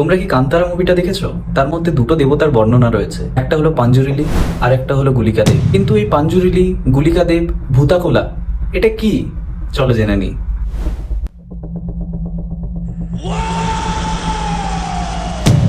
তোমরা কি কান্তারা মুভিটা দেখেছ? তার মধ্যে দুটো দেবতার বর্ণনা রয়েছে। একটা হলো পাঞ্জুরিলি, আর একটা হলো গুলিকাদেব কিন্তু এই পাঞ্জুরিলি গুলিকাদেব ভূতাকোলা, এটা কি? চলো জেনে নিই।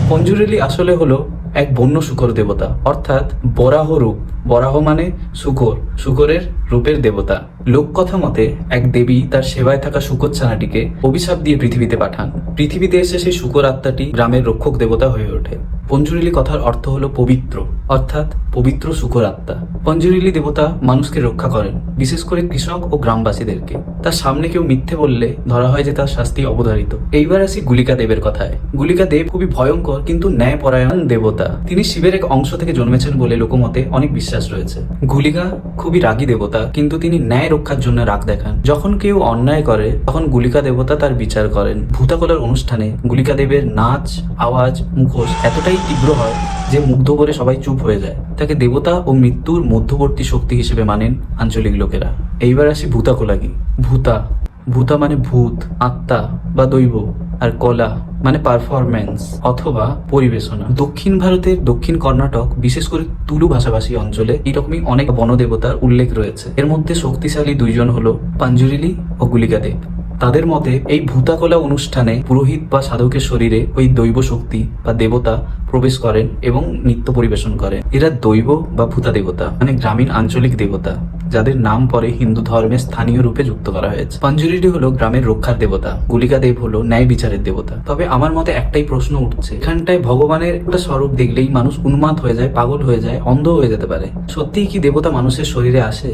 পঞ্জুরেলি আসলে হলো এক বন্য শুকর দেবতা, অর্থাৎ বরাহ রূপ। বরাহ মানে শুকর। শুকরের রূপের দেবতা। লোককথা মতে, এক দেবী তার সেবায় থাকা শুকর ছানাটিকে অভিশাপ দিয়ে পৃথিবীতে পাঠান। পৃথিবীতে এসে সেই শুকর আত্মাটি গ্রামের রক্ষক দেবতা হয়ে ওঠে। পঞ্জুরিলি কথার অর্থ হলো পবিত্র, অর্থাৎ পবিত্র শুকর আত্মা। পঞ্জুরিলি দেবতা মানুষকে রক্ষা করেন, বিশেষ করে কৃষক ও গ্রামবাসীদেরকে। তার সামনে কেউ মিথ্যে বললে ধরা হয় যে তার শাস্তি অবধারিত। এইবার আসি গুলিকা দেবের কথায়। গুলিকা দেব খুবই ভয়ঙ্কর কিন্তু ন্যায়পরায়ণ দেবতা। তিনি শিবের এক অংশ থেকে জন্মেছেন বলে লোকমতে অনেক বিশ্বাস রয়েছে। গুলিকা খুবই রাগী দেবতা। কিন্তু তিনি ন্যায় রক্ষার জন্য রাগ দেখান। যখন কেউ অন্যায় করে, তখন গুলিকা দেবতা তার বিচার করেন। ভূতাকলার অনুষ্ঠানে গুলিকা দেবের নাচ, আওয়াজ, মুখোশ এতটাই তীব্র হয় যে মুগ্ধ করে সবাই চুপ হয়ে যায়। তাকে দেবতা ও মৃত্যুর মধ্যবর্তী শক্তি হিসেবে মানেন আঞ্চলিক লোকেরা। এইবার আসি ভূতাকোলাগি। ভূতা। ভূতা মানে ভূত, আত্মা বা দৈব। আর কলা মানে পারফরম্যান্স অথবা পরিবেশনা। দক্ষিণ ভারতের দক্ষিণ কর্ণাটক, বিশেষ করে তুলু ভাষাভাষী অঞ্চলে এরকমই অনেক বনদেবতার উল্লেখ রয়েছে। এর মধ্যে শক্তিশালী দুইজন হলো পাঞ্জুরিলি ও গুলিকাদেব। তাদের মতে, এই ভূতাকলা অনুষ্ঠানে পুরোহিত বা সাধকের শরীরে ওই দৈব শক্তি বা দেবতা প্রবেশ করেন এবং নৃত্য পরিবেশন করেন। এরা দৈব বা ভূতা দেবতা মানে গ্রামীণ আঞ্চলিক দেবতা। যাদের নাম পরে হিন্দু ধর্মের স্থানীয় রূপে যুক্ত করা হয়েছে। পাঞ্জুরিটি হলো গ্রামের রক্ষার দেবতা গুলিকা দেব হলো ন্যায় বিচারের দেবতা। তবে আমার মতে একটাই প্রশ্ন উঠছে, এখানটায় ভগবানের একটা স্বরূপ দেখলেই মানুষ উন্মাদ হয়ে যায়, পাগল হয়ে যায়, অন্ধ হয়ে যেতে পারে। সত্যিই কি দেবতা মানুষের শরীরে আসে?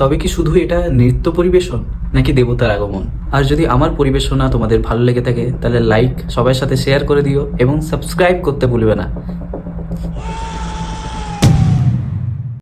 তবে কি শুধু এটা নৃত্য পরিবেশন, নাকি দেবতার আগমন? আর যদি আমার পরিবেশনা তোমাদের ভালো লেগে থাকে, তাহলে লাইক সবার সাথে শেয়ার করে দিও এবং সাবস্ক্রাইব করতে ভুলবে না।